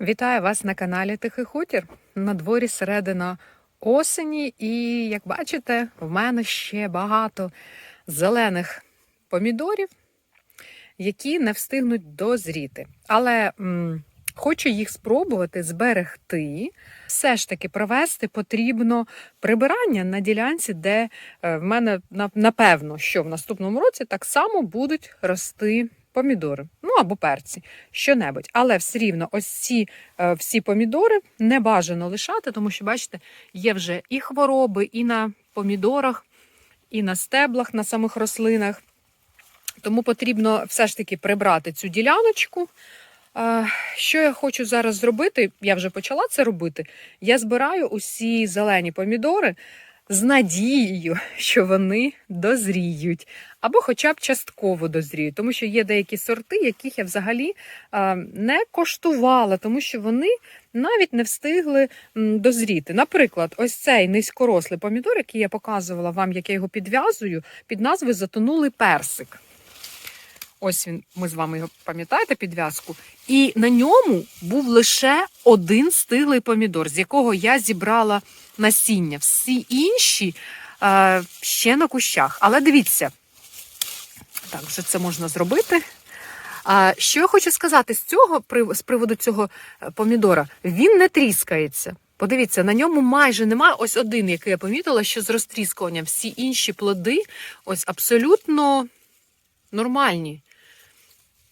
Вітаю вас на каналі Тихий Хутір. На дворі середина осені, і як бачите, в мене ще багато зелених помідорів, які не встигнуть дозріти. Але м, хочу їх спробувати зберегти. Все ж таки провести потрібно прибирання на ділянці, де е, в мене напевно, що в наступному році так само будуть рости помідори, ну або перці, що-небудь. Але все рівно, ось ці е, всі помідори не бажано лишати, тому що, бачите, є вже і хвороби, і на помідорах, і на стеблах, на самих рослинах. Тому потрібно все ж таки прибрати цю діляночку. Е, Що я хочу зараз зробити? Я вже почала це робити. Я збираю усі зелені помідори з надією, що вони дозріють, або хоча б частково дозріють, тому що є деякі сорти, яких я взагалі не коштувала, тому що вони навіть не встигли дозріти. Наприклад, ось цей низькорослий помідор, який я показувала вам, як я його підв'язую, під назвою Затонулий персик. Ось він, ми з вами його пам'ятаєте підв'язку. І на ньому був лише один стиглий помідор, з якого я зібрала насіння. Всі інші е, ще на кущах. Але дивіться, так, вже це можна зробити. А, що я хочу сказати з цього з приводу цього е, помідора? Він не тріскається. Подивіться, на ньому майже немає. Ось один, який я помітила, що з розтріскуванням. Всі інші плоди ось абсолютно нормальні.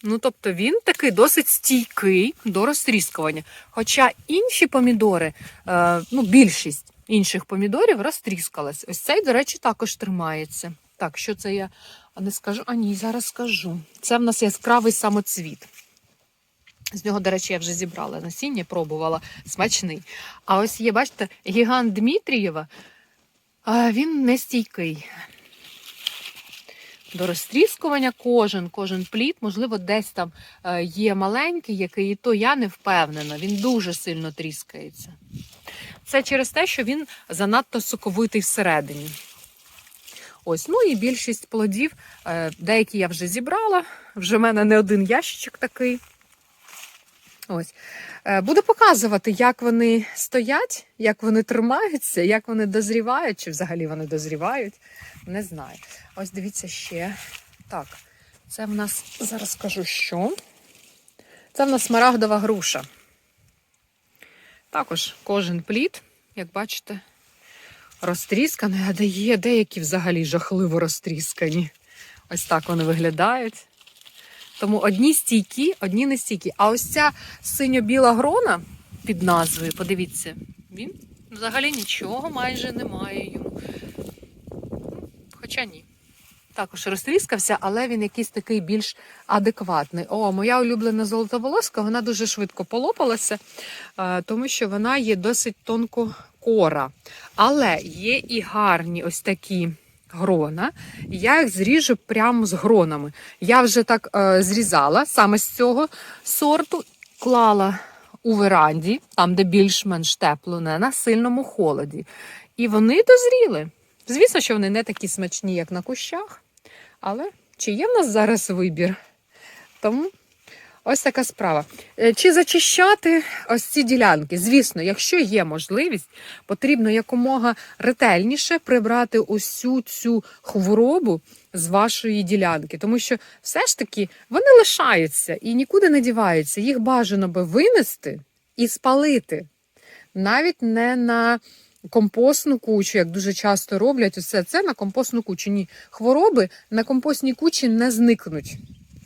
Ну, тобто він такий досить стійкий до розтріскування. Хоча інші помідори, е, ну, більшість інших помідорів розтріскалась. Ось цей, до речі, також тримається. Так, що це я не скажу? А ні, зараз скажу. Це в нас яскравий самоцвіт. З нього, до речі, я вже зібрала насіння, пробувала смачний. А ось є, бачите, гігант Дмитрієва, він не стійкий. До розтріскування кожен, кожен плід, можливо, десь там е, є маленький, який і то я не впевнена. Він дуже сильно тріскається. Це через те, що він занадто соковитий всередині. Ось, ну і більшість плодів, е, деякі я вже зібрала, вже в мене не один ящичок такий. Ось. Е, Буду показувати, як вони стоять, як вони тримаються, як вони дозрівають, чи взагалі вони дозрівають. Не знаю. Ось дивіться ще. Так, це в нас, зараз скажу що. Це в нас смарагдова груша. Також кожен плід, як бачите, розтрісканий, а де є деякі взагалі жахливо розтріскані. Ось так вони виглядають. Тому одні стійкі, одні не стійкі. А ось ця синьо-біла грона під назвою, подивіться, він взагалі нічого майже немає йому. Хоча ні. Також розтріскався, але він якийсь такий більш адекватний. О, моя улюблена золотоволоска, вона дуже швидко полопалася, е, тому що вона є досить тонко кора. Але є і гарні ось такі грона. Я їх зріжу прямо з гронами. Я вже так е, зрізала саме з цього сорту, клала у веранді, там, де більш-менш тепло, не на сильному холоді. І вони дозріли. Звісно, що вони не такі смачні, як на кущах, але чи є в нас зараз вибір? Тому ось така справа. Е, Чи зачищати ось ці ділянки? Звісно, якщо є можливість, потрібно якомога ретельніше прибрати усю цю хворобу з вашої ділянки, тому що все ж таки вони лишаються і нікуди не діваються. Їх бажано би винести і спалити. Навіть не на компостну кучу, як дуже часто роблять, усе це на компостну кучу. Ні, хвороби на компостній кучі не зникнуть.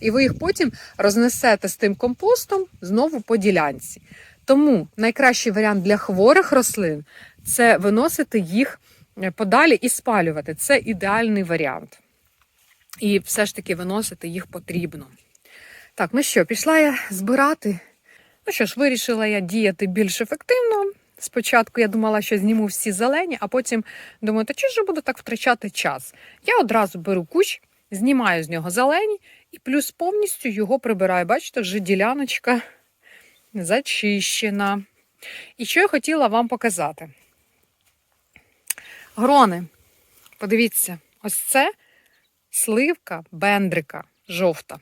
І ви їх потім рознесете з тим компостом знову по ділянці. Тому найкращий варіант для хворих рослин це виносити їх е, подалі і спалювати. Це ідеальний варіант. І все ж таки виносити їх потрібно. Так, ну що, пішла я збирати. Ну що ж, вирішила я діяти більш ефективно. Спочатку я думала, що зніму всі зелені, а потім думаю, та чи ж буду так втрачати час? Я одразу беру кущ, знімаю з нього зелені і плюс повністю його прибираю. Бачите, вже діляночка зачищена. І що я хотіла вам показати? Грони. Подивіться, ось це сливка бендрика жовта.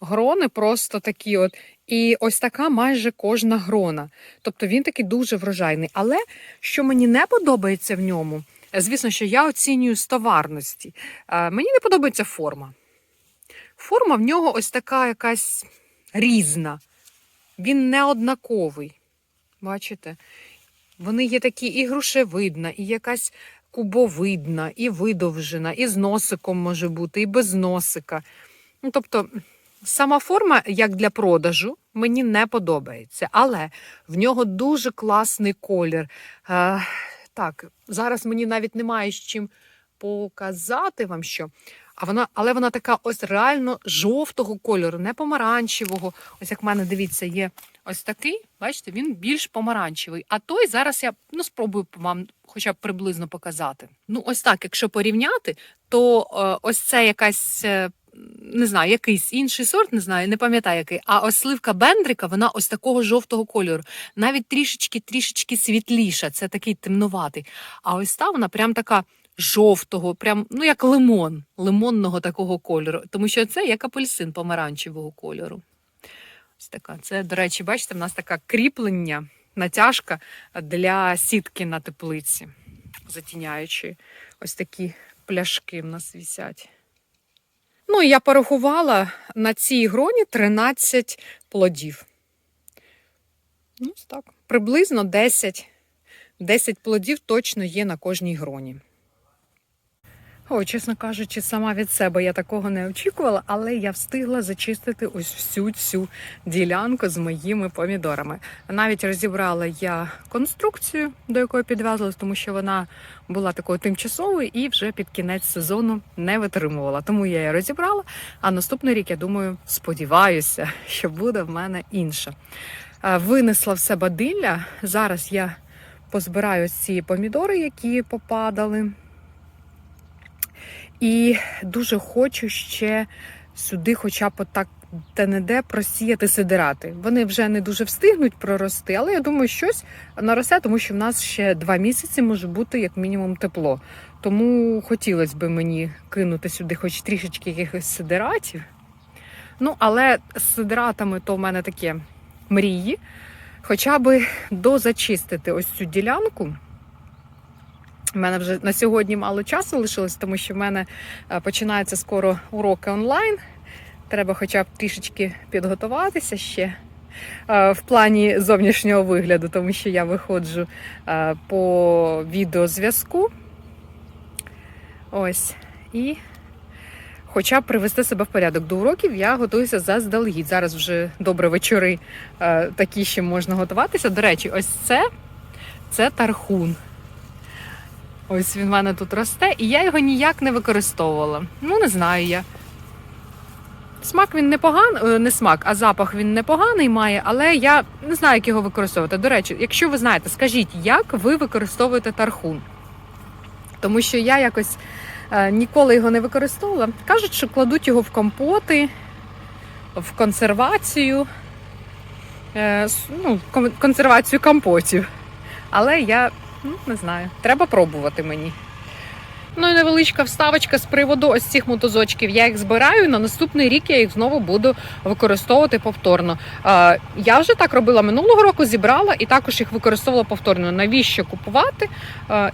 Грони просто такі от І ось така майже кожна грона. Тобто він такий дуже врожайний. Але що мені не подобається в ньому, звісно, що я оцінюю з товарності. Е, Мені не подобається форма. Форма в нього ось така якась різна. Він не однаковий. Бачите? Вони є такі і грушевидна, і якась кубовидна, і видовжена, і з носиком може бути, і без носика. Ну, тобто, сама форма, як для продажу, мені не подобається. Але в нього дуже класний колір. Е, так, зараз мені навіть немає з чим показати вам що. А вона, але вона така ось реально жовтого кольору, не помаранчевого. Ось як в мене, дивіться, є ось такий, бачите, він більш помаранчевий. А той зараз я ну, спробую вам хоча б приблизно показати. Ну, ось так, якщо порівняти, то е, ось це якась. Не знаю, якийсь інший сорт, не знаю, не пам'ятаю який. А ось сливка Бендрика, вона ось такого жовтого кольору, навіть трішечки, трішечки світліша, це такий темнуватий. А ось та вона прям така жовтого, прям ну як лимон, лимонного такого кольору. Тому що це як апельсин помаранчевого кольору. Ось така. Це, до речі, бачите, в нас така кріплення, натяжка для сітки на теплиці, затіняючи ось такі пляшки в нас вісять. Ну, і я порахувала на цій гроні 13 плодів. Ну, так. Приблизно 10, 10 плодів точно є на кожній гроні. Ой, чесно кажучи, сама від себе я такого не очікувала, але я встигла зачистити ось всю цю ділянку з моїми помідорами. Навіть розібрала я конструкцію, до якої підв'язалась, тому що вона була такою тимчасовою і вже під кінець сезону не витримувала. Тому я її розібрала. А наступний рік, я думаю, сподіваюся, що буде в мене інша. Е, Винесла все бадилля. Зараз я позбираю ці помідори, які попадали. І дуже хочу ще сюди, хоча б отак та не де просіяти сидирати. Вони вже не дуже встигнуть прорости, але я думаю, щось наросте, тому що в нас ще два місяці може бути як мінімум тепло. Тому хотілося б мені кинути сюди хоч трішечки якихось сидиратів. Ну, але з сидиратами то в мене таке мрії. Хоча би дозачистити ось цю ділянку. У мене вже на сьогодні мало часу лишилось, тому що в мене е, починаються скоро уроки онлайн. Треба хоча б трішечки підготуватися ще е, в плані зовнішнього вигляду, тому що я виходжу е, по відеозв'язку. Ось. І хоча б привести себе в порядок. До уроків я готуюся заздалегідь. Зараз вже добре вечори такі ще можна готуватися. До речі, ось це, це тархун. Ось він в мене тут росте, і я його ніяк не використовувала. Ну, не знаю я. Смак він непоганий, не смак, а запах він непоганий має, але я не знаю, як його використовувати. До речі, якщо ви знаєте, скажіть, як ви використовуєте тархун? Тому що я якось е, ніколи його не використовувала. Кажуть, що кладуть його в компоти, в консервацію, е, ну, консервацію компотів. Але я Ну, не знаю. Треба пробувати мені. Ну і невеличка вставочка з приводу ось цих мотузочків. Я їх збираю. На наступний рік я їх знову буду використовувати повторно. Я вже так робила минулого року, зібрала і також їх використовувала повторно. Навіщо купувати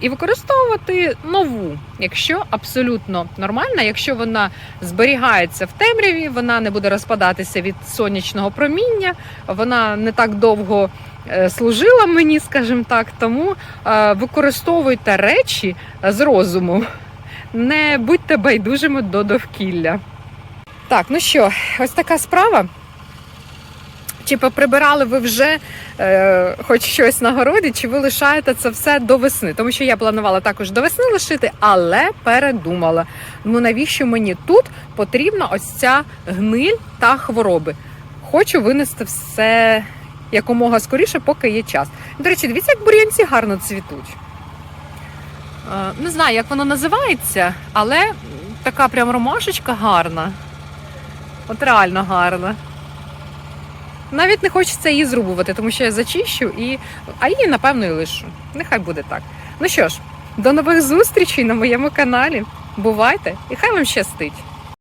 і використовувати нову, якщо абсолютно нормальна, якщо вона зберігається в темряві, вона не буде розпадатися від сонячного проміння, вона не так довго служила мені, скажімо так. Тому е, використовуйте речі з розумом. Не будьте байдужими до довкілля. Так, ну що, ось така справа. Чи поприбирали ви вже е, хоч щось на городі, чи ви лишаєте це все до весни? Тому що я планувала також до весни лишити, але передумала. Ну навіщо мені тут потрібна ось ця гниль та хвороби? Хочу винести все якомога скоріше, поки є час. До речі, дивіться, як бур'янці гарно цвітуть. Е, Не знаю, як воно називається, але така прям ромашечка гарна. От реально гарна. Навіть не хочеться її зрубувати, тому що я зачищу і. А її, напевно, і лишу. Нехай буде так. Ну що ж, до нових зустрічей на моєму каналі. Бувайте і хай вам щастить!